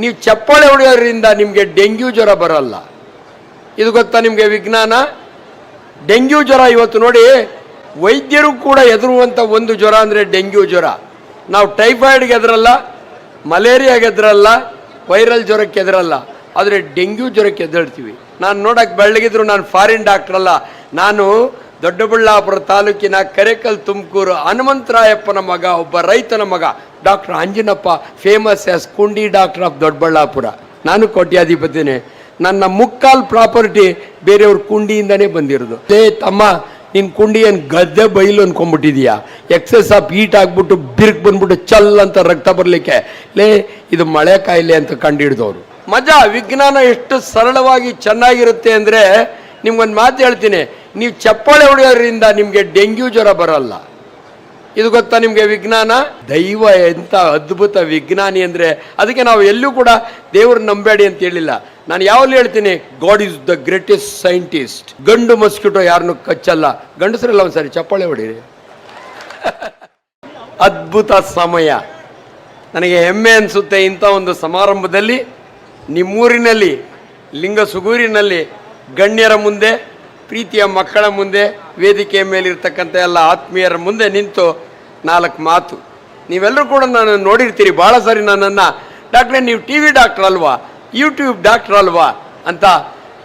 ನೀವು ಚಪ್ಪಾಳೆ ಹೊಡೆಯೋದ್ರಿಂದ ನಿಮಗೆ ಡೆಂಗ್ಯೂ ಜ್ವರ ಬರಲ್ಲ. ಇದು ಗೊತ್ತಾ ನಿಮಗೆ ವಿಜ್ಞಾನ? ಡೆಂಗ್ಯೂ ಜ್ವರ ಇವತ್ತು ನೋಡಿ ವೈದ್ಯರು ಕೂಡ ಎದುರುವಂಥ ಒಂದು ಜ್ವರ ಅಂದರೆ ಡೆಂಗ್ಯೂ ಜ್ವರ. ನಾವು ಟೈಫಾಯ್ಡ್ಗೆ ಎದುರಲ್ಲ ಮಲೇರಿಯಾಗೆ ಎದುರಲ್ಲ ವೈರಲ್ ಜ್ವರಕ್ಕೆ ಎದುರಲ್ಲ ಆದರೆ ಡೆಂಗ್ಯೂ ಜ್ವರಕ್ಕೆ ಎದುರ್ತೀವಿ ನಾನು ನೋಡಕ್ಕೆ ಬೆಳ್ಳಗಿದ್ರು ನಾನು ಫಾರಿನ್ ಡಾಕ್ಟರ್ ಅಲ್ಲ. ನಾನು ದೊಡ್ಡಬಳ್ಳಾಪುರ ತಾಲೂಕಿನ ಕರೆಕಲ್ ತುಮಕೂರು ಹನುಮಂತರಾಯಪ್ಪನ ಮಗ, ಒಬ್ಬ ರೈತನ ಮಗ. ಡಾಕ್ಟರ್ ಅಂಜನಪ್ಪ ಫೇಮಸ್ ಆಸ್ ಕುಂಡಿ ಡಾಕ್ಟರ್ ಆಫ್ ದೊಡ್ಡಬಳ್ಳಾಪುರ. ನಾನು ಕೋಟ್ಯಾಧಿಪತಿನೇ. ನನ್ನ ಮುಕ್ಕಾಲ್ ಪ್ರಾಪರ್ಟಿ ಬೇರೆಯವ್ರ ಕುಂಡಿಯಿಂದನೇ ಬಂದಿರೋದು. ಏ ತಮ್ಮ ನಿನ್ನ ಕುಂಡಿ ಏನು ಗದ್ದೆ ಬೈಲು ಅನ್ಕೊಂಡ್ಬಿಟ್ಟಿದ್ಯಾ? ಎಕ್ಸೆಸ್ ಆಫ್ ಹೀಟ್ ಆಗ್ಬಿಟ್ಟು ಬಿರ್ಕ್ ಬಂದ್ಬಿಟ್ಟು ಚಲ್ ಅಂತ ರಕ್ತ ಬರಲಿಕ್ಕೆ. ಲೇ, ಇದು ಮಳೆ ಕಾಯಿಲೆ ಅಂತ ಕಂಡಿಡ್ದವ್ರು. ಮಜಾ, ವಿಜ್ಞಾನ ಎಷ್ಟು ಸರಳವಾಗಿ ಚೆನ್ನಾಗಿರುತ್ತೆ ಅಂದರೆ ನಿಮ್ಗೊಂದು ಮಾತು ಹೇಳ್ತೀನಿ. ನೀವು ಚಪ್ಪಾಳೆ ಹೊಡೆಯೋದ್ರಿಂದ ನಿಮಗೆ ಡೆಂಗ್ಯೂ ಜ್ವರ ಬರಲ್ಲ. ಇದು ಗೊತ್ತಾ ನಿಮಗೆ ವಿಜ್ಞಾನ? ದೈವ ಎಂತ ಅದ್ಭುತ ವಿಜ್ಞಾನಿ ಅಂದರೆ ಅದಕ್ಕೆ ನಾವು ಎಲ್ಲೂ ಕೂಡ ದೇವ್ರ ನಂಬೇಡಿ ಅಂತ ಹೇಳಿಲ್ಲ. ನಾನು ಯಾವಲ್ಲಿ ಹೇಳ್ತೀನಿ God is the greatest scientist ಗಂಡು ಮಸ್ಕಿಟೋ ಯಾರನ್ನು ಕಚ್ಚಲ್ಲ. ಗಂಡಸರೆಲ್ಲ ಒಂದ್ಸರಿ ಚಪ್ಪಾಳೆ ಹೊಡೀರಿ. ಅದ್ಭುತ ಸಮಯ. ನನಗೆ ಹೆಮ್ಮೆ ಅನಿಸುತ್ತೆ ಇಂಥ ಒಂದು ಸಮಾರಂಭದಲ್ಲಿ. ನಿಮ್ಮೂರಿನಲ್ಲಿ, ಲಿಂಗ ಸುಗೂರಿನಲ್ಲಿ, ಗಣ್ಯರ ಮುಂದೆ, ಪ್ರೀತಿಯ ಮಕ್ಕಳ ಮುಂದೆ, ವೇದಿಕೆಯ ಮೇಲಿರ್ತಕ್ಕಂಥ ಎಲ್ಲ ಆತ್ಮೀಯರ ಮುಂದೆ ನಿಂತು ನಾಲ್ಕು ಮಾತು. ನೀವೆಲ್ಲರೂ ಕೂಡ ನಾನು ನೋಡಿರ್ತೀರಿ. ಭಾಳ ಸಾರಿ ನನ್ನನ್ನು, ಡಾಕ್ಟ್ರೇ, ನೀವು ಟಿ ವಿ ಡಾಕ್ಟ್ರ್ ಅಲ್ವಾ? ಯೂಟ್ಯೂಬ್ ಡಾಕ್ಟ್ರ್ ಅಲ್ವಾ? ಅಂತ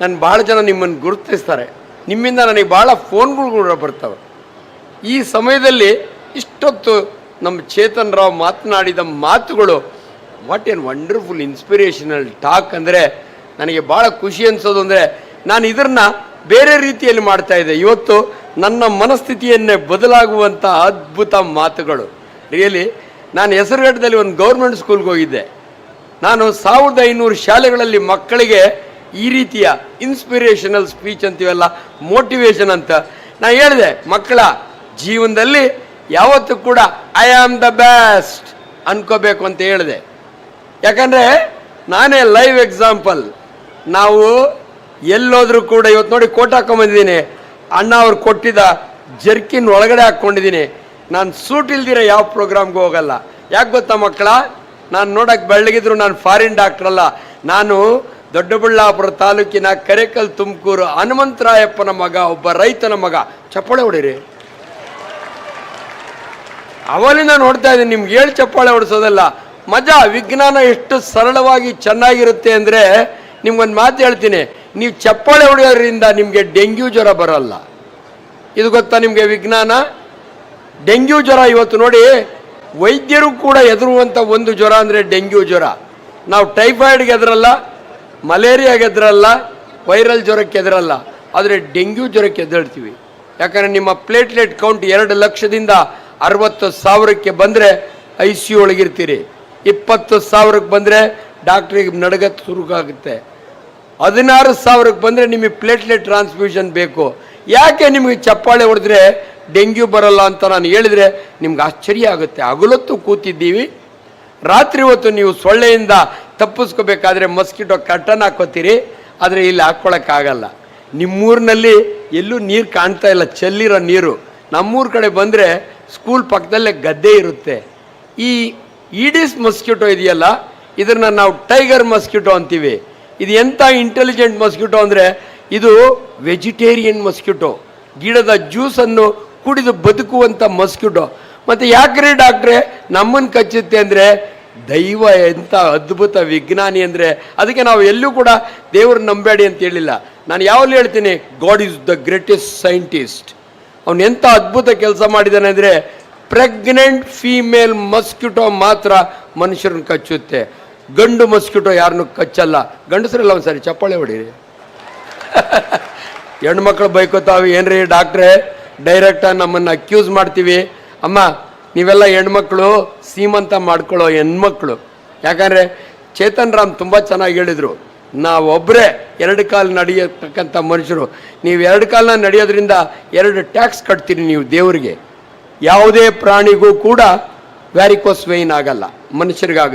ನಾನು ಭಾಳ ಜನ ನಿಮ್ಮನ್ನು ಗುರುತಿಸ್ತಾರೆ. ನಿಮ್ಮಿಂದ ನನಗೆ ಭಾಳ ಫೋನ್ಗಳು ಕೂಡ ಬರ್ತವೆ. ಈ ಸಮಯದಲ್ಲಿ ಇಷ್ಟೊತ್ತು ನಮ್ಮ ಚೇತನ್ ರಾವ್ ಮಾತನಾಡಿದ ಮಾತುಗಳು, what an wonderful inspirational talk ಅಂದರೆ ನನಗೆ ಭಾಳ ಖುಷಿ ಅನಿಸೋದು ಅಂದರೆ, ನಾನು ಇದನ್ನು ಬೇರೆ ರೀತಿಯಲ್ಲಿ ಮಾಡ್ತಾ ಇದ್ದೆ. ಇವತ್ತು ನನ್ನ ಮನಸ್ಥಿತಿಯನ್ನೇ ಬದಲಾಗುವಂಥ ಅದ್ಭುತ ಮಾತುಗಳು. ರಿಯಲಿ, ನಾನು ಹೆಸರುಘಟ್ಟದಲ್ಲಿ ಒಂದು ಗೌರ್ಮೆಂಟ್ ಸ್ಕೂಲ್ಗೆ ಹೋಗಿದ್ದೆ. ನಾನು ಸಾವಿರದ ಐನೂರು ಶಾಲೆಗಳಲ್ಲಿ ಮಕ್ಕಳಿಗೆ ಈ ರೀತಿಯ ಇನ್ಸ್ಪಿರೇಷನಲ್ ಸ್ಪೀಚ್ ಅಂತೀವಲ್ಲ ಮೋಟಿವೇಶನ್ ಅಂತ ನಾನು ಹೇಳಿದೆ. ಮಕ್ಕಳ ಜೀವನದಲ್ಲಿ ಯಾವತ್ತೂ ಕೂಡ ಐ ಆಮ್ ದ ಬೆಸ್ಟ್ ಅನ್ಕೋಬೇಕು ಅಂತ ಹೇಳಿದೆ. ಯಾಕಂದರೆ, ನಾನೇ ಲೈವ್ ಎಕ್ಸಾಂಪಲ್ ನಾವು ಎಲ್ಲೋದ್ರೂ ಕೂಡ ಇವತ್ತು ನೋಡಿ ಕೋಟ್ ಹಾಕೊಂಬಂದಿದ್ದೀನಿ ಅಣ್ಣ ಅವ್ರು ಕೊಟ್ಟಿದ್ದ ಜರ್ಕಿನ್ ಒಳಗಡೆ ಹಾಕ್ಕೊಂಡಿದ್ದೀನಿ. ನಾನು ಸೂಟ್ ಇಲ್ದಿರ ಯಾವ ಪ್ರೋಗ್ರಾಮ್ಗೆ ಹೋಗಲ್ಲ. ಯಾಕೆ ಗೊತ್ತಾ ಮಕ್ಕಳ? ನಾನು ನೋಡಕ್ಕೆ ಬೆಳ್ಳಗಿದ್ರು ನಾನು ಫಾರಿನ್ ಡಾಕ್ಟರ್ ಅಲ್ಲ. ನಾನು ದೊಡ್ಡಬಳ್ಳಾಪುರ ತಾಲೂಕಿನ ಕರೆಕಲ್ ತುಮಕೂರು ಹನುಮಂತರಾಯಪ್ಪನ ಮಗ, ಒಬ್ಬ ರೈತನ ಮಗ. ಚಪ್ಪಾಳೆ ಹೊಡೀರಿ. ಅವಲಿಂದ ನೋಡ್ತಾ ಇದ್ದೀನಿ, ನಿಮ್ಗೆ ಹೇಳಿ ಚಪ್ಪಾಳೆ ಹೊಡಿಸೋದಲ್ಲ. ಮಜಾ, ವಿಜ್ಞಾನ ಎಷ್ಟು ಸರಳವಾಗಿ ಚೆನ್ನಾಗಿರುತ್ತೆ ಅಂದರೆ ನಿಮ್ಗೊಂದು ಮಾತು ಹೇಳ್ತೀನಿ. ನೀವು ಚಪ್ಪಾಳೆ ಹೊಡೆಯೋದ್ರಿಂದ ನಿಮಗೆ ಡೆಂಗ್ಯೂ ಜ್ವರ ಬರಲ್ಲ. ಇದು ಗೊತ್ತಾ ನಿಮಗೆ ವಿಜ್ಞಾನ? ಡೆಂಗ್ಯೂ ಜ್ವರ ಇವತ್ತು ನೋಡಿ ವೈದ್ಯರು ಕೂಡ ಹೆದರುವಂಥ ಒಂದು ಜ್ವರ ಅಂದರೆ ಡೆಂಗ್ಯೂ ಜ್ವರ. ನಾವು ಟೈಫಾಯ್ಡ್ಗೆ ಎದುರಲ್ಲ ಮಲೇರಿಯಾಗೆ ಎದುರಲ್ಲ ವೈರಲ್ ಜ್ವರಕ್ಕೆ ಎದುರಲ್ಲ ಆದರೆ ಡೆಂಗ್ಯೂ ಜ್ವರಕ್ಕೆ ಎದುರ್ತೀವಿ ಯಾಕಂದರೆ ನಿಮ್ಮ ಪ್ಲೇಟ್ಲೆಟ್ ಕೌಂಟ್ ಎರಡು ಲಕ್ಷದಿಂದ ಅರವತ್ತು ಸಾವಿರಕ್ಕೆ ಬಂದರೆ ಐ ಸಿ ಯು ಒಳಗಿರ್ತೀರಿ. ಇಪ್ಪತ್ತು ಸಾವಿರಕ್ಕೆ ಬಂದರೆ ಡಾಕ್ಟ್ರಿಗೆ ನಡಗತ್ ಶುರುವಾಗುತ್ತೆ ಹದಿನಾರು ಸಾವಿರಕ್ಕೆ ಬಂದರೆ ನಿಮಗೆ ಪ್ಲೇಟ್ಲೆಟ್ ಟ್ರಾನ್ಸ್ಫ್ಯೂಷನ್ ಬೇಕು. ಯಾಕೆ ನಿಮಗೆ ಚಪ್ಪಾಳೆ ಹೊಡೆದ್ರೆ ಡೆಂಗ್ಯೂ ಬರಲ್ಲ ಅಂತ ನಾನು ಹೇಳಿದರೆ ನಿಮ್ಗೆ ಆಶ್ಚರ್ಯ ಆಗುತ್ತೆ. ಹಗಲೊತ್ತು ಕೂತಿದ್ದೀವಿ. ರಾತ್ರಿ ಹೊತ್ತು ನೀವು ಸೊಳ್ಳೆಯಿಂದ ತಪ್ಪಿಸ್ಕೋಬೇಕಾದ್ರೆ ಮಸ್ಕಿಟೋ ಕಟ್ಟನ್ನು ಹಾಕೋತೀರಿ. ಆದರೆ ಇಲ್ಲಿ ಹಾಕ್ಕೊಳಕ್ಕಾಗಲ್ಲ ನಿಮ್ಮೂರಿನಲ್ಲಿ ಎಲ್ಲೂ ನೀರು ಕಾಣ್ತಾ ಇಲ್ಲ, ಚೆಲ್ಲಿರೋ ನೀರು. ನಮ್ಮೂರ ಕಡೆ ಬಂದರೆ ಸ್ಕೂಲ್ ಪಕ್ಕದಲ್ಲೇ ಗದ್ದೆ ಇರುತ್ತೆ. ಈ ಈಡಿಸ್ ಮಸ್ಕಿಟೋ ಇದೆಯಲ್ಲ, ಇದನ್ನು ನಾವು ಟೈಗರ್ ಮಸ್ಕಿಟೋ ಅಂತೀವಿ. ಇದು ಎಂಥ ಇಂಟೆಲಿಜೆಂಟ್ ಮಸ್ಕಿಟೋ ಅಂದರೆ, ಇದು ವೆಜಿಟೇರಿಯನ್ ಮಸ್ಕಿಟೋ ಗಿಡದ ಜ್ಯೂಸನ್ನು ಕುಡಿದು ಬದುಕುವಂಥ ಮಸ್ಕಿಟೋ ಮತ್ತು ಯಾಕ್ರಿ ಡಾಕ್ಟ್ರೆ ನಮ್ಮನ್ನು ಕಚ್ಚುತ್ತೆ ಅಂದರೆ ದೈವ ಎಂಥ ಅದ್ಭುತ ವಿಜ್ಞಾನಿ ಅಂದರೆ, ಅದಕ್ಕೆ ನಾವು ಎಲ್ಲೂ ಕೂಡ ದೇವ್ರನ್ನ ನಂಬೇಡಿ ಅಂತ ಹೇಳಿಲ್ಲ. ನಾನು ಯಾವಲ್ಲಿ ಹೇಳ್ತೀನಿ God is the greatest scientist ಅವನು ಎಂಥ ಅದ್ಭುತ ಕೆಲಸ ಮಾಡಿದ್ದಾನೆ ಅಂದರೆ ಪ್ರೆಗ್ನೆಂಟ್ ಫೀಮೇಲ್ ಮಸ್ಕಿಟೋ ಮಾತ್ರ ಮನುಷ್ಯರನ್ನು ಕಚ್ಚುತ್ತೆ. ಗಂಡು ಮಸ್ಕಿಟೋ ಯಾರನ್ನು ಕಚ್ಚಲ್ಲ. ಗಂಡಸರಿಲ್ಲ ಒಂದ್ಸರಿ ಚಪ್ಪಾಳೆ ಹೊಡೀರಿ ಹೆಣ್ಮಕ್ಳು ಬೈಕೋತಾವೆ, ಏನ್ರಿ ಡಾಕ್ಟ್ರೆ? ಡೈರೆಕ್ಟಾಗಿ ನಮ್ಮನ್ನು ಅಕ್ಯೂಸ್ ಮಾಡ್ತೀವಿ. ಅಮ್ಮ, ನೀವೆಲ್ಲ ಹೆಣ್ಮಕ್ಳು, ಸೀಮಂತ ಮಾಡ್ಕೊಳ್ಳೋ ಹೆಣ್ಮಕ್ಳು. ಯಾಕಂದರೆ ಚೇತನ್ ರಾಮ್ ತುಂಬ ಚೆನ್ನಾಗಿ ಹೇಳಿದರು ನಾವೊಬ್ಬರೇ ಎರಡು ಕಾಲು ನಡೆಯತಕ್ಕಂಥ ಮನುಷ್ಯರು. ನೀವು ಎರಡು ಕಾಲನ್ನ ನಡೆಯೋದ್ರಿಂದ ಎರಡು ಟ್ಯಾಕ್ಸ್ ಕಟ್ತೀರಿ ನೀವು ದೇವರಿಗೆ. ಯಾವುದೇ ಪ್ರಾಣಿಗೂ ಕೂಡ ವ್ಯಾರಿಕೋಸ್ ವೆಯ್ನ್ ಆಗಲ್ಲ. ಮನುಷ್ಯರಿಗಾಗ